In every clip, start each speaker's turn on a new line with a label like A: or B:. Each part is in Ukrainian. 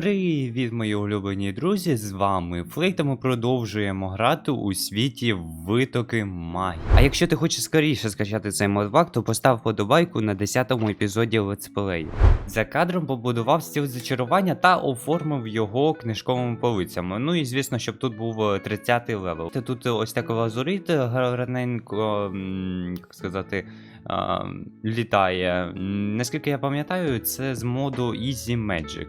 A: привіт, мої улюблені друзі! З вами Флейк, та ми продовжуємо грати у світі витоки магії. А якщо ти хочеш скоріше скачати цей модпак, то постав подобайку на 10-му епізоді летсплею. За кадром побудував стіл зачарування та оформив його книжковими полицями. Ну і звісно, щоб тут був 30-й левел. Та Тут ось така лазурит гарненько, як сказати, літає. Наскільки я пам'ятаю, це з моду Easy Magic.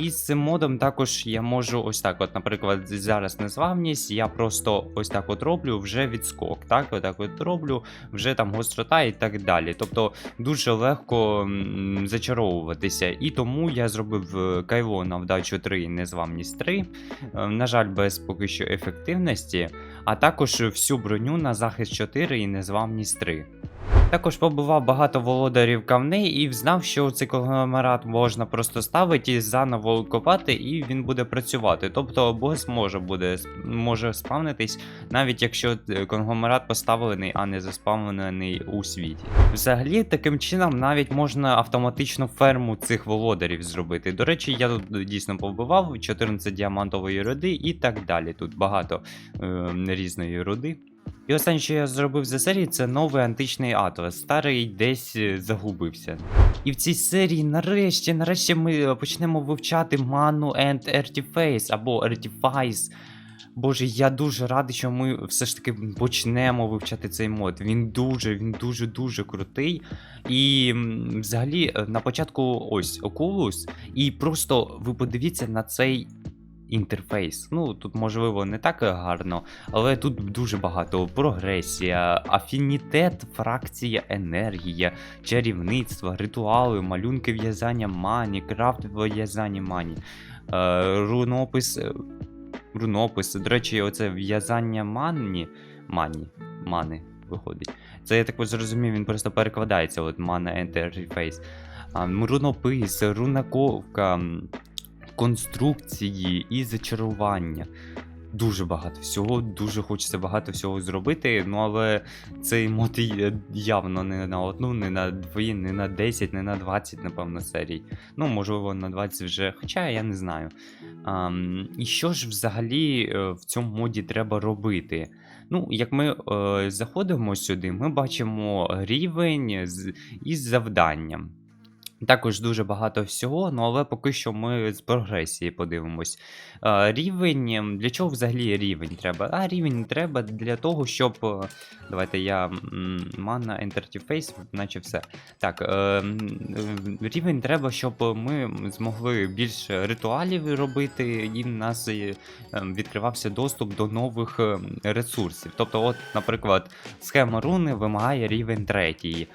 A: І з цим модом також я можу ось так, от, наприклад, зараз незламність, я просто ось так от роблю вже відскок. Так, отак от роблю, вже там гострота і так далі. Тобто дуже легко зачаровуватися. І тому я зробив е, кайло на вдачу 3 і незламність 3. Е, На жаль, без поки що ефективності, а також всю броню на захист 4 і незламність 3. Також побував багато володарів камней і знав, що цей конгломерат можна просто ставити і заново копати, і він буде працювати. Тобто бос може буде може спавнитись, навіть якщо е, конгломерат поставлений, а не заспавнений у світі. Взагалі, таким чином навіть можна автоматично ферму цих володарів зробити. До речі, я тут дійсно побував 14 діамантової руди і так далі. Тут багато е, різної руди. І останнє, що я зробив за серії, це новий античний атлас. Старий десь е, загубився. І в цій серії нарешті, нарешті ми е, почнемо вивчати ману and Artiface або Artifice. Боже, я дуже радий, що ми все ж таки почнемо вивчати цей мод. Він дуже, він дуже дуже крутий. І взагалі е, на початку ось Oculus, і просто ви подивіться на цей інтерфейс. Ну тут можливо не так гарно, але тут дуже багато прогресія, афінітет, фракція, енергія, чарівництво, ритуали, малюнки в'язання мані, крафт в'язання мані, е, рунопис. е, Рунопис. До речі, оце в'язання мані. Мані. Мани виходить. Це я так зрозумів, він просто перекладається. От mana interface. А, м, рунопис, рунаковка, конструкції і зачарування. Дуже багато всього, дуже хочеться багато всього зробити. Ну але цей мод явно не на одну, не на дві, не на 10, не на 20, напевно, серій. Ну, можливо, на 20 вже, хоча я не знаю. Ам, і що ж взагалі е, в цьому моді треба робити? Ну, як ми е, заходимо сюди, ми бачимо рівень з, із завданням. Також дуже багато всього, ну але поки що ми з прогресії подивимось. Е, рівень. Для чого взагалі рівень треба? А рівень треба для того, щоб. е, Давайте я. м, Mana Interface, наче все. Так, е, рівень треба, щоб ми змогли більше ритуалів робити, і в нас ем, відкривався доступ до нових ресурсів. Тобто, от, наприклад, схема руни вимагає рівень третій,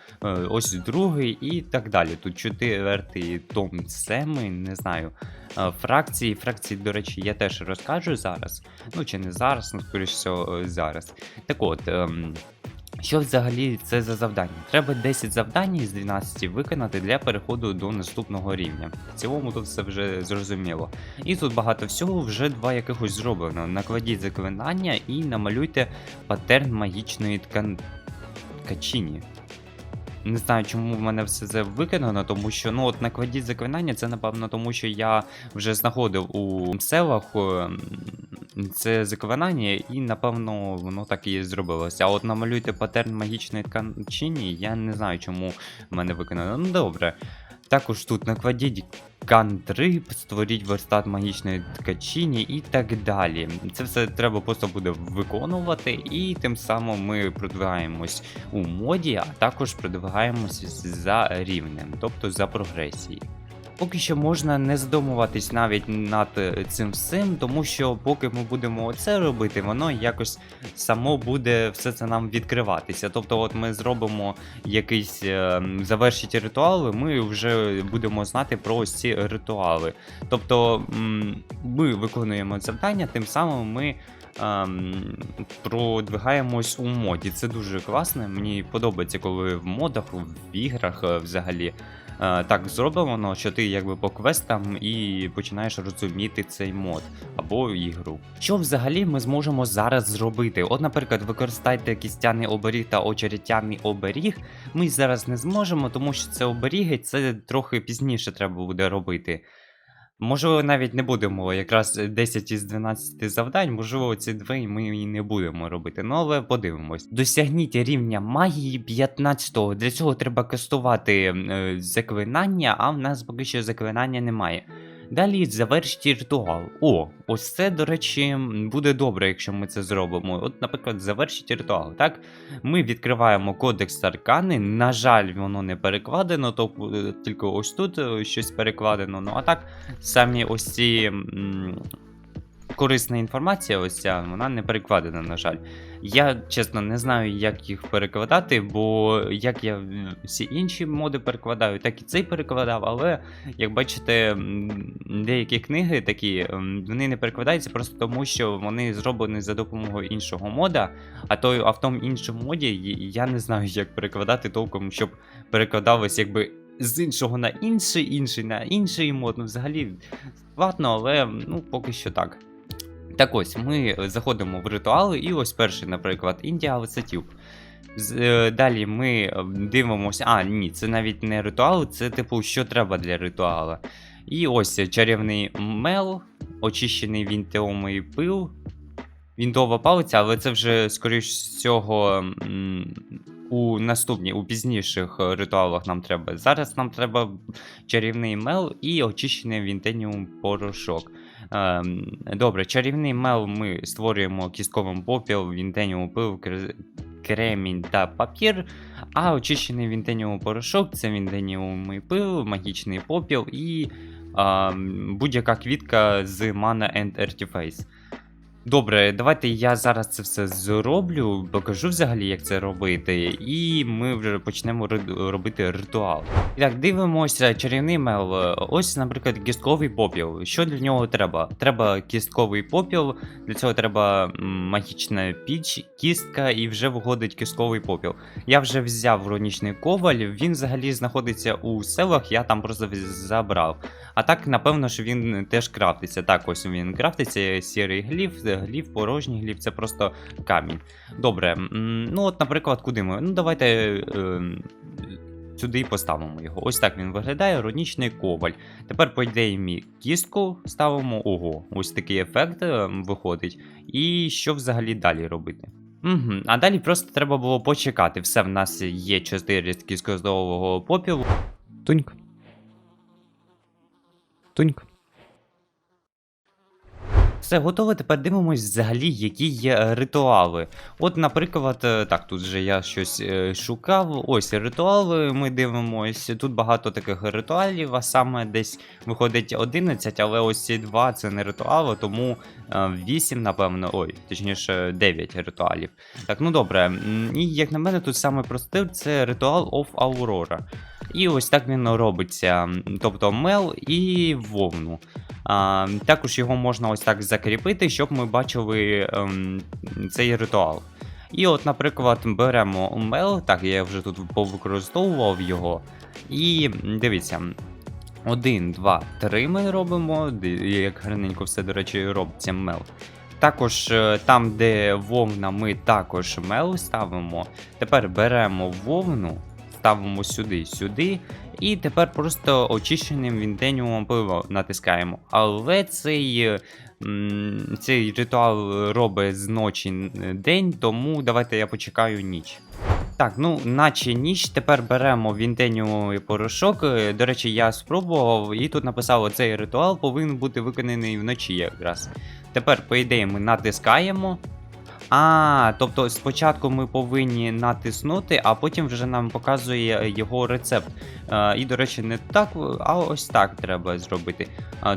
A: ось другий і так далі. Тут четвертий том семи, не знаю. Е, Фракції, фракції, до речі, я теж розкажу зараз. Ну, чи не зараз, ну, скоріш всього, е, зараз. Так от. ем, що взагалі це за завдання? Треба 10 завдань із 12 виконати для переходу до наступного рівня. В цілому тут все вже зрозуміло. І тут багато всього, вже два якихось зроблено. Накладіть заклинання і намалюйте патерн магічної ткан... ткачині. Не знаю, чому в мене все це виконано, тому що ну от накладіть заклинання, це напевно тому, що я вже знаходив у селах ем, це заклинання, і напевно воно так і зробилося. А от намалюйте патерн магічної тканчині, я не знаю, чому в мене виконано. Ну добре. Також тут накладіть кантрip, створіть верстат магічної ткачині і так далі. Це все треба просто буде виконувати, і тим самим ми продвигаємось у моді, а також продвигаємось за рівнем, тобто за прогресією. Поки що можна не задумуватись навіть над е, цим всім, тому що поки ми будемо оце робити, воно якось само буде все це нам відкриватися. Тобто, от ми зробимо якийсь е, завершить ритуали, ми вже будемо знати про ось ці ритуали. Тобто ми виконуємо завдання, тим самим ми. ем, продвигаємось у моді. Це дуже класно. Мені подобається, коли в модах, в іграх е, взагалі так зроблено, що ти якби по квестам і починаєш розуміти цей мод або ігру. Що взагалі ми зможемо зараз зробити? От, наприклад, використайте кістяний оберіг та очеретяний оберіг. Ми зараз не зможемо, тому що це оберіги, це трохи пізніше треба буде робити. Можливо, навіть не будемо якраз 10 із 12 завдань, можливо, ці дві ми і не будемо робити. Ну, але подивимось. Досягніть рівня магії 15-го. Для цього треба кастувати е, заклинання, а в нас поки що заклинання немає. Далі завершіть ритуал. О, ось це, до речі, буде добре, якщо ми це зробимо. От, наприклад, завершіть ритуал. Так, ми відкриваємо кодекс Аркани. На жаль, воно не перекладено, то е, тільки ось тут е, щось перекладено. Ну а так, самі ось ці. Корисна інформація, ось ця, вона не перекладена, на жаль. Я чесно не знаю, як їх перекладати, бо як я всі інші моди перекладаю, так і цей перекладав, але як бачите, деякі книги такі, вони не перекладаються просто тому, що вони зроблені за допомогою іншого мода, а той а в тому іншому моді я не знаю, як перекладати толком, щоб перекладалось якби з іншого на інший, інший на інший мод. Ну, взагалі складно, але ну, поки що так. Так ось, ми заходимо в ритуали, і ось перший, наприклад, Індія Висотюб. Е, далі ми е, дивимося. А, ні, це навіть не ритуал, це типу, що треба для ритуала. І ось е, чарівний мел, очищений вінтеомий пил, вінтова палиця, але це вже, скоріш всього, у наступні, у пізніших е, ритуалах нам треба. Зараз нам треба чарівний мел і очищений вінтеніум порошок. Ем, добре, чарівний мел ми створюємо кістковим попіл, вінтеніум пил, кремінь та папір. А очищений вінтеніум порошок це вінтеніумий пил, магічний попіл і ем, будь-яка квітка з Mana and Artiface. Добре, давайте я зараз це все зроблю, покажу взагалі, як це робити, і ми вже почнемо робити ритуал. І так, дивимося, чарівний мел. Ось, наприклад, кістковий попіл. Що для нього треба? Треба кістковий попіл, для цього треба магічна піч, кістка, і вже виходить кістковий попіл. Я вже взяв ронічний коваль, він взагалі знаходиться у селах, я там просто забрав. А так, напевно, що він теж крафтиться. Так, ось він крафтиться, сірий гліф, гліф, порожній гліф, це просто камінь. Добре, ну от, наприклад, куди ми? Ну, давайте. Е, Сюди і поставимо його. Ось так він виглядає, рунічний коваль. Тепер, по ідеї, ми кістку ставимо. Ого, ось такий ефект е, виходить. І що взагалі далі робити? Угу. А далі просто треба було почекати. Все, в нас є 4 кісткозового попілу. Туньк. Туньк. Все готово. Тепер дивимось взагалі, які є е, ритуали. От, наприклад, е, так, тут же я щось е, шукав. Ось ритуали. Ми дивимось. Тут багато таких ритуалів, а саме десь виходить 11, але ось ці два це не ритуали, тому е, 8, напевно, ой, точніше, 9 ритуалів. Так, ну добре. І як на мене, тут саме це ритуал of Aurora. І ось так він робиться. Тобто мел і вовну. А, також його можна ось так закріпити, щоб ми бачили ем, цей ритуал. І от, наприклад, беремо мел, так, я вже тут повикористовував його. І дивіться. Один, два, три ми робимо. Як гарненько все, до речі, робиться мел. Також е, там, де вовна, ми також мел ставимо. Тепер беремо вовну, ставимо сюди, сюди. І тепер просто очищеним вінтеніумом пиво натискаємо. Але цей, е, цей ритуал робить з ночі день, тому давайте я почекаю ніч. Так, ну, наче ніч. Тепер беремо вінтеніумовий порошок. Е, До речі, я спробував, і тут написало, цей ритуал повинен бути виконаний вночі якраз. Тепер, по ідеї, ми натискаємо. А, тобто спочатку ми повинні натиснути, а потім вже нам показує його рецепт. Е, і, до речі, не так, а ось так треба зробити.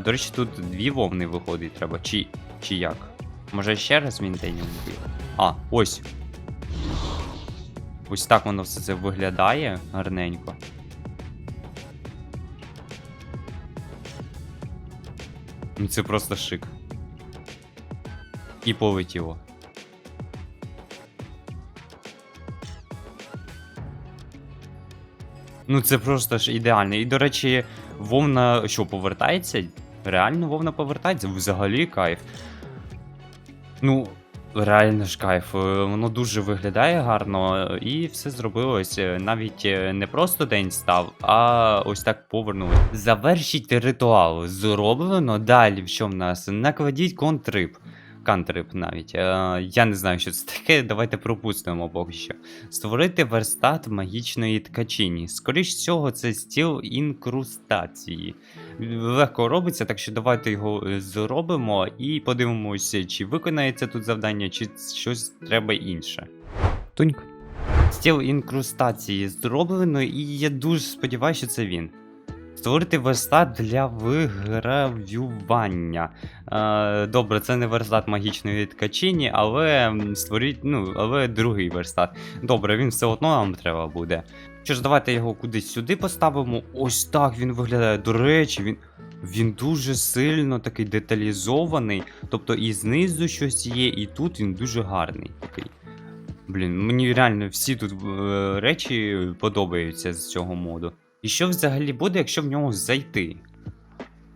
A: До речі, тут дві вовни виходить треба. Чи, чи як? Може ще раз вінтеніум? А, ось. Ось так воно все це виглядає гарненько. Ну це просто шик. І полетіло. Ну це просто ж ідеально. І до речі, вовна що повертається? Реально вовна повертається? Взагалі кайф. Ну, Реально ж кайф, е, воно дуже виглядає гарно, е, і все зробилось. е, Навіть не просто день став, а ось так повернули. Завершіть ритуал. Зроблено. Далі, що в нас? Накладіть контрип. Кантрип навіть. Е, я не знаю, що це таке. Давайте пропустимо поки що. Створити верстат магічної ткачині. Скоріш всього, це стіл інкрустації. Легко робиться, так що давайте його е, зробимо і подивимося, чи виконається тут завдання, чи щось треба інше. Туньк. Стіл інкрустації зроблено, і я дуже сподіваюся, що це він. Створити верстат для вигравювання. Е, добре, це не верстат магічної ткачині, але створіть, ну, але другий верстат. Добре, він все одно нам треба буде. Що ж, давайте його кудись сюди поставимо. Ось так він виглядає. До речі, він. Він дуже сильно такий деталізований. Тобто і знизу щось є, і тут він дуже гарний такий. Блін, мені реально всі тут е, речі подобаються з цього моду. І що взагалі буде, якщо в нього зайти?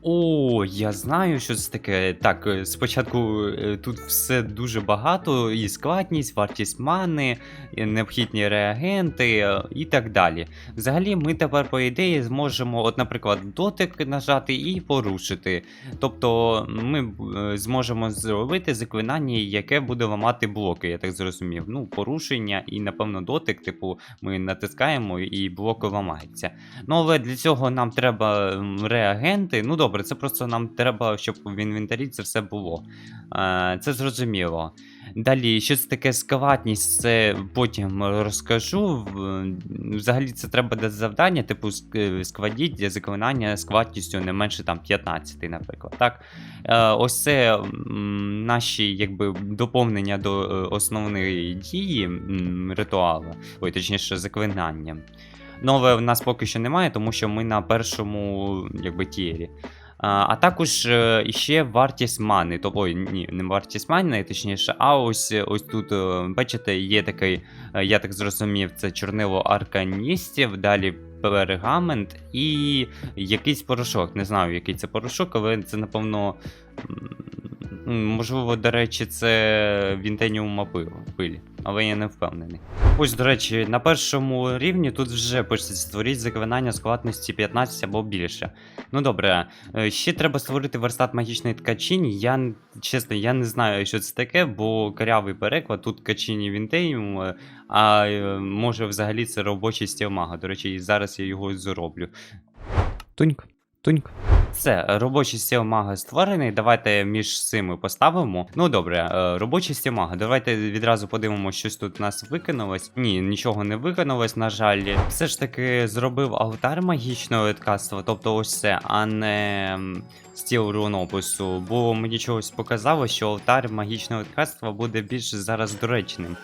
A: О, я знаю, що це таке. Так, е, спочатку е, тут все дуже багато, і складність, вартість мани, необхідні реагенти е, і так далі. Взагалі, ми тепер, по ідеї, зможемо, от, наприклад, дотик нажати і порушити. Тобто ми зможемо зробити заклинання, яке буде ламати блоки, я так зрозумів. Ну, порушення і, напевно, дотик, типу, ми натискаємо і блок ламається. Ну, але для цього нам треба реагенти. Ну добре, це просто нам треба, щоб в інвентарі це все було. Е, це зрозуміло. Далі, що це таке скаватність, це потім розкажу. Взагалі це треба дати завдання, типу ск- складіть заклинання з кватністю не менше там 15, наприклад. Так? Е, ось це наші якби, доповнення до е, основної дії ритуалу, ой, точніше, заклинання. Але в нас поки що немає, тому що ми на першому якби, тієрі. А, також е, ще вартість мани. Тобто, ні, не вартість мани, точніше, а ось ось тут, е, бачите, є такий, е, я так зрозумів, це чорнило арканістів, далі пергамент і якийсь порошок. Не знаю, який це порошок, але це, напевно. Можливо, до речі, це вінтеніума пилу, пилі, але я не впевнений. Ось, до речі, на першому рівні тут вже пишеться створіть заклинання складності 15 або більше. Ну добре, е, ще треба створити верстат магічної ткачині. Я чесно, я не знаю, що це таке, бо карявий переклад, тут ткачині вінтеїум, е, а е, може взагалі це робочий стіл мага. До речі, і зараз я його зроблю. Туньк, туньк. Все, робочий стіл мага створений. Давайте між цими поставимо. Ну добре, е, робочий стіл мага. Давайте відразу подивимося, щось тут у нас виконалось. Ні, нічого не виконалось, на жаль. Все ж таки зробив алтар магічного ткацтва, тобто ось це, а не стіл рунопису. Бо мені чогось показало, що алтар магічного ткацтва буде більш зараз доречним.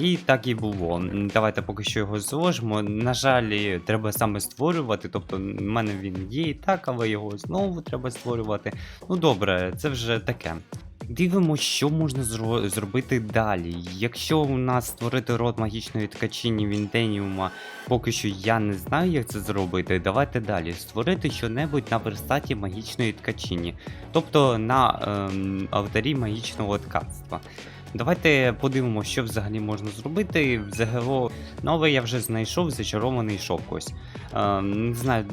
A: І так і було. Давайте поки що його зложимо. На жаль, треба саме створювати. Тобто, в мене він є і так, але його знову треба створювати. Ну добре, це вже таке. Дивимося, що можна зро- зробити далі. Якщо у нас створити род магічної ткачині Вінтеніума, поки що я не знаю, як це зробити. Давайте далі. Створити щонебудь на верстаті магічної ткачині, тобто на ем, алтарі магічного ткацтва. Давайте подивимося, що взагалі можна зробити. Взагалі, нове я вже знайшов зачарований шовк ось. Е, не знаю,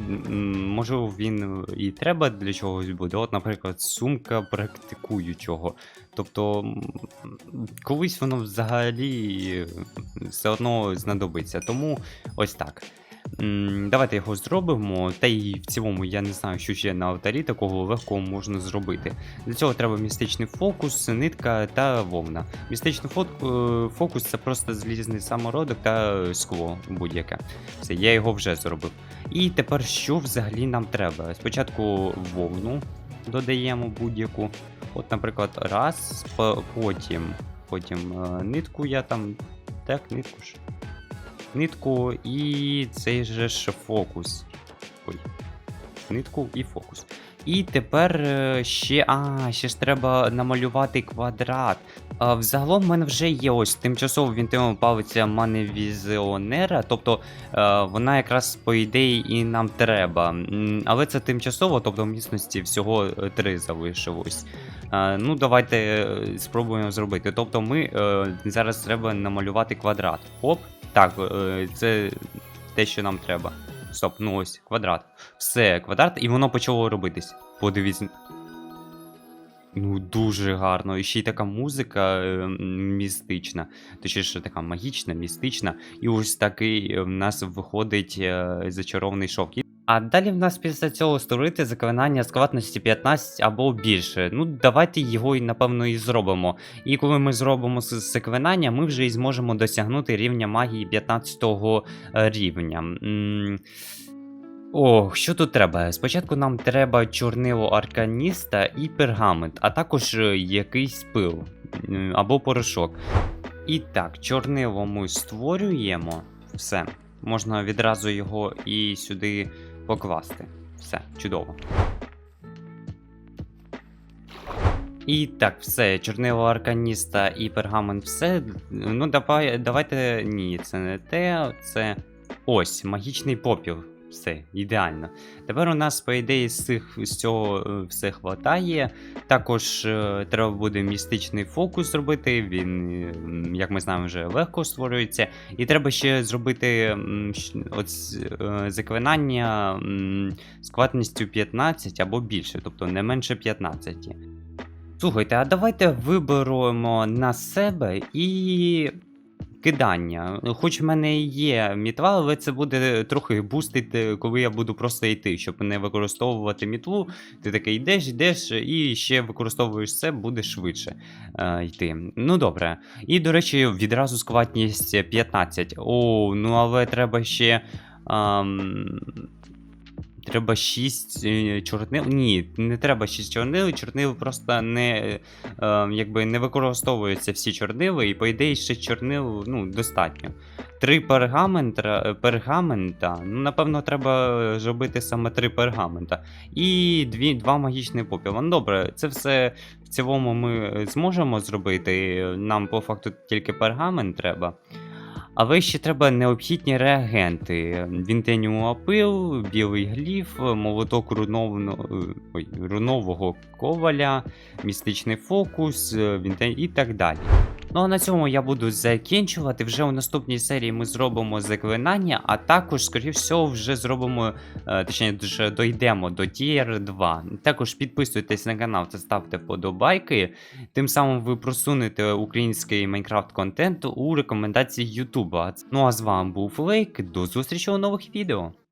A: можливо, він і треба для чогось буде. От, наприклад, сумка практикуючого. Тобто, колись воно взагалі все одно знадобиться. Тому ось так. Давайте його зробимо. Та й в цілому я не знаю, що ще на алтарі такого легкого можна зробити. Для цього треба містичний фокус, нитка та вовна. Містичний е, фокус це просто злізний самородок та скло будь-яке. Все, я його вже зробив. І тепер що взагалі нам треба? Спочатку вовну додаємо будь-яку. От, наприклад, раз, потім, потім е, нитку я там. Так, нитку ж. Нитку і цей же ж фокус. Ой. Нитку і фокус. І тепер е, ще. А, ще ж треба намалювати квадрат. А, взагалом в мене вже є ось тимчасово вінтимова палиця маневізіонера, тобто е, вона якраз по ідеї і нам треба. Але це тимчасово, тобто в міцності всього е, три залишилось. Е, ну, давайте спробуємо зробити. Тобто ми е, зараз треба намалювати квадрат. Оп, так, е, це те, що нам треба. Стоп, ну ось, квадрат. Все, квадрат, і воно почало робитись. Подивіться. Ну, дуже гарно. І ще й така музика е, містична, точніше така магічна, містична. І ось такий е, в нас виходить е, зачарований шовк. А далі в нас після цього створити заклинання складності 15 або більше. Ну, давайте його і напевно і зробимо. І коли ми зробимо заклинання, ми вже і зможемо досягнути рівня магії 15 рівня. М, Ох, що тут треба? Спочатку нам треба чорнило арканіста і пергамент, а також е, якийсь пил або порошок. І так, чорнило ми створюємо. Все. Можна відразу його і сюди покласти. Все, чудово. І так, все, чорнило арканіста і пергамент, все. Ну, давай, давайте. Ні, це не те, це. Ось, магічний попіл. Все, ідеально. Тепер у нас, по ідеї, з, цих, з цього е, все хватає. Також е, треба буде містичний фокус зробити. Він, е, як ми знаємо, вже легко створюється. І треба ще зробити от, е, заклинання складністю 15 або більше, тобто не менше 15. Слухайте, а давайте виберемо на себе і кидання. Хоч в мене є мітла, але це буде трохи бустити, коли я буду просто йти, щоб не використовувати мітлу. Ти такий йдеш, йдеш, і ще використовуєш це, буде швидше е, йти. Ну добре. І, до речі, відразу складність 15. О, ну але треба ще. ам, Треба 6 чорнил. Ні, не треба 6 чорнил. Чорнил просто не, е, якби не використовуються всі чорнили, і по ідеї ще чорнил ну, достатньо. Три пергамента, е, пергамента. Ну, напевно, треба зробити саме три пергамента. І дві, два магічні попіла. Ну добре, це все в цілому ми зможемо зробити. Нам по факту тільки пергамент треба. Але ще треба необхідні реагенти: вінтеніуапил, білий гліф, молоток руновно... ой, рунового коваля, містичний фокус, вінтен... і так далі. Ну а на цьому я буду закінчувати. Вже у наступній серії ми зробимо заклинання, а також, скоріш всього, вже зробимо, е, точніше, вже дойдемо до Tier 2. Також підписуйтесь на канал та ставте вподобайки. Тим самим ви просунете український Майнкрафт контент у рекомендації Ютуба. Ну а з вами був Лейк. До зустрічі у нових відео.